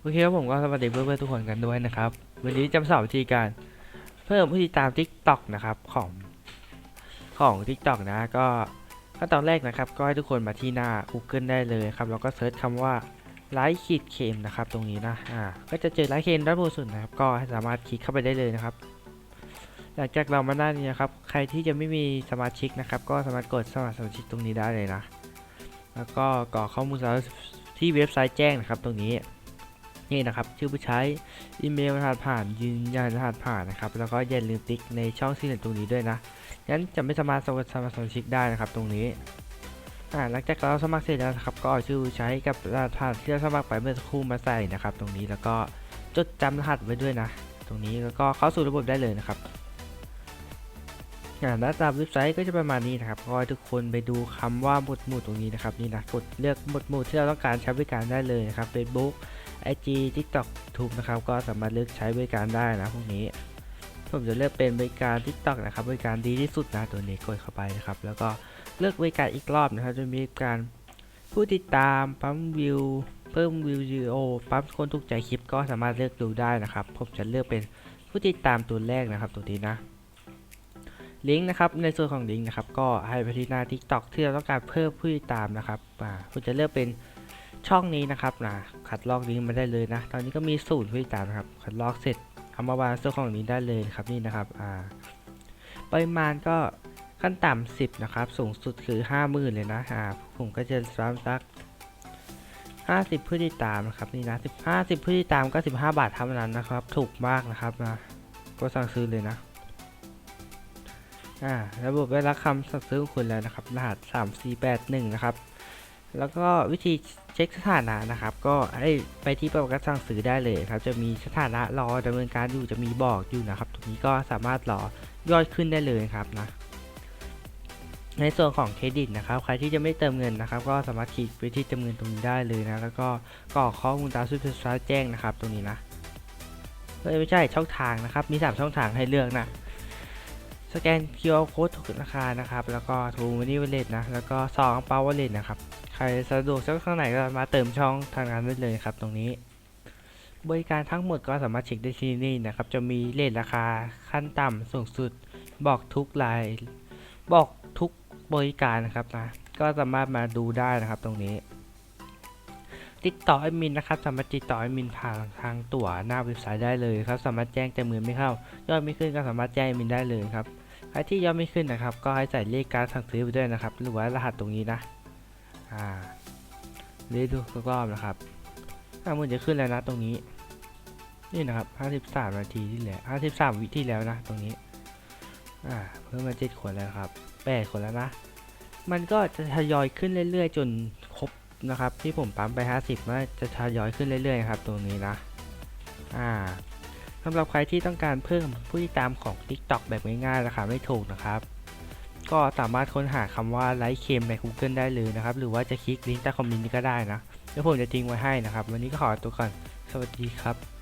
โอเคครับผมก็สวัสดีเพื่อนๆทุกคนกันด้วยนะครับ วันนี้จะมาสอนวิธีการเพิ่มผู้ติดตาม TikTok นะครับของของ TikTok นะก็ขั้นตอนแรกนะครับก็ให้ทุกคนมาที่หน้า Google ได้เลยครับแล้วก็เซิร์ชคำว่าไลค์ขีดเคนนะครับตรงนี้นะอ่าก็จะเจอไลค์เคนด้านบนสุดนะครับก็สามารถคลิกเข้าไปได้เลยนะครับ หลังจากเรามาหน้านี้นะครับใครที่จะไม่มีสมาชิกนะครับก็สามารถกดสมัครสมาชิกตรงนี้ได้เลยนะ แล้วก็กรอกข้อมูลสารที่เว็บไซต์แจ้งนะครับตรงนี้ นี่นะครับ ชื่อผู้ใช้อีเมลรหัสผ่านยืนยันรหัสผ่านนะครับ แล้วก็อย่าลืมติ๊กในช่องที่เห็นตรงนี้ด้วยนะงั้นจะไม่สามารถสมัครสมาชิกได้นะครับ ตรงนี้อ่าหลังจากเราสมัครเสร็จแล้วครับ ก็เอาชื่อผู้ใช้กับรหัสผ่านที่เราสมัครไปเมื่อสักครู่มาใส่นะครับ ตรงนี้แล้วก็จดจำรหัสไว้ด้วยนะ ตรงนี้แล้วก็เข้าสู่ระบบได้เลยนะครับอ่าหน้าตาเว็บไซต์ก็จะประมาณนี้นะครับก็ให้ทุกคนไปดูคำว่าหมวดหมู่ตรงนี้นะครับนี่นะกดเลือกหมวดหมู่ที่เราต้องการใช้บริการได้เลยนะครับ Facebook IG TikTok YouTube นะครับก็สามารถเลือกใช้บริการได้นะพวกนี้ ผมจะเลือกเป็นบริการ TikTok นะครับบริการดีที่สุดนะตัวนี้กดเข้าไปนะครับ แล้วก็เลือกบริการอีกรอบนะครับ จะมีการผู้ติดตามปั๊มวิวเพิ่มวิววิดีโอปั๊มคนถูกใจคลิปก็สามารถเลือกดูได้นะครับ ผมจะเลือกเป็นผู้ติดตามตัวแรกนะครับตัวนี้นะลิงก์นะครับในส่วนของลิงก์นะครับก็ให้ไปที่หน้า TikTok ที่เราต้องการเพิ่มผู้ติดตามนะครับอ่าคุณจะเลือกเป็น ช่องนี้นะครับนะคัดลอกลิงก์มาได้เลยนะ ตอนนี้ก็มีศูนย์ผู้ติดตามนะครับ คัดลอกเสร็จเอามาวางส่วนของนี้ได้เลยครับนี่นะครับอ่าปริมาณก็ขั้นต่ำ10นะครับ สูงสุดคือ 50,000 เลยนะอ่าผมก็จะซ้ำสัก 50ผู้ติดตามนะครับนี่นะ10 50ผู้ติดตามก็ 15 บาทเท่านั้นนะครับ ถูกมากนะครับนะก็สั่งซื้อเลยนะอ่าระบบได้รับคำสั่งซื้อของคุณแล้วนะครับ รหัส 3481 นะครับ แล้วก็วิธีเช็คสถานะนะครับ ก็ให้ไปที่ประกันสั่งซื้อได้เลยครับ จะมีสถานะรอดำเนินการอยู่จะมีบอกอยู่นะครับ ตรงนี้ก็สามารถรอยอดขึ้นได้เลยครับนะ ในส่วนของเครดิตนะครับ ใครที่จะไม่เติมเงินนะครับ ก็สามารถคลิกไปที่เติมเงินตรงนี้ได้เลยนะ แล้วก็กรอกข้อมูลตามที่เว็บไซต์แจ้งนะครับ ตรงนี้นะเอ้ยไม่ใช่ช่องทางนะครับ มี 3 ช่องทางให้เลือกนะสแกน QR code ธนาคารนะครับ แล้วก็ True Money Wallet นะ แล้วก็2 Power Wallet นะครับ ใครสะดวกช่องทางไหนก็มาเติมช่องทางนั้นได้เลยครับตรงนี้ บริการทั้งหมดก็สามารถเช็คได้ที่นี่นะครับ จะมีเลทราคาขั้นต่ำสูงสุด บอกทุกราย บอกทุกบริการนะครับนะ ก็สามารถมาดูได้นะครับตรงนี้ ติดต่อแอดมินนะครับสามารถติดต่อแอดมินผ่านทางตั๋วหน้าเว็บไซต์ได้เลยครับ สามารถแจ้งแต่มือไม่เข้ายอดไม่ขึ้นก็สามารถแจ้งแอดมินได้เลยครับใครที่ยอดไม่ขึ้นนะครับ ก็ให้ใส่เลขการสั่งซื้อไปด้วยนะครับ หรือว่ารหัสตรงนี้นะ อ่าเรียดูรอบๆนะครับอ่ามันจะขึ้นแล้วนะตรงนี้ นี่นะครับ53นาทีที่แล้ว53วิที่แล้วนะตรงนี้ อ่า เพิ่มมา7คนแล้วครับ8คนแล้วนะ มันก็จะทยอยขึ้นเรื่อย ๆ จนครบนะครับ ที่ผมปั๊มไป50มันจะทยอยขึ้นเรื่อยๆครับ ตรงนี้นะ อ่าสำหรับใครที่ต้องการเพิ่มผู้ติดตามของ TikTok แบบง่ายๆราคาไม่ถูกนะครับ ก็สามารถค้นหาคำว่าไลท์เคมใน Google ได้เลยนะครับ หรือว่าจะคลิกลิงก์ใต้คอมเมนต์นี้ก็ได้นะ เดี๋ยวผมจะทิ้งไว้ให้นะครับ วันนี้ก็ขอตัวก่อน สวัสดีครับ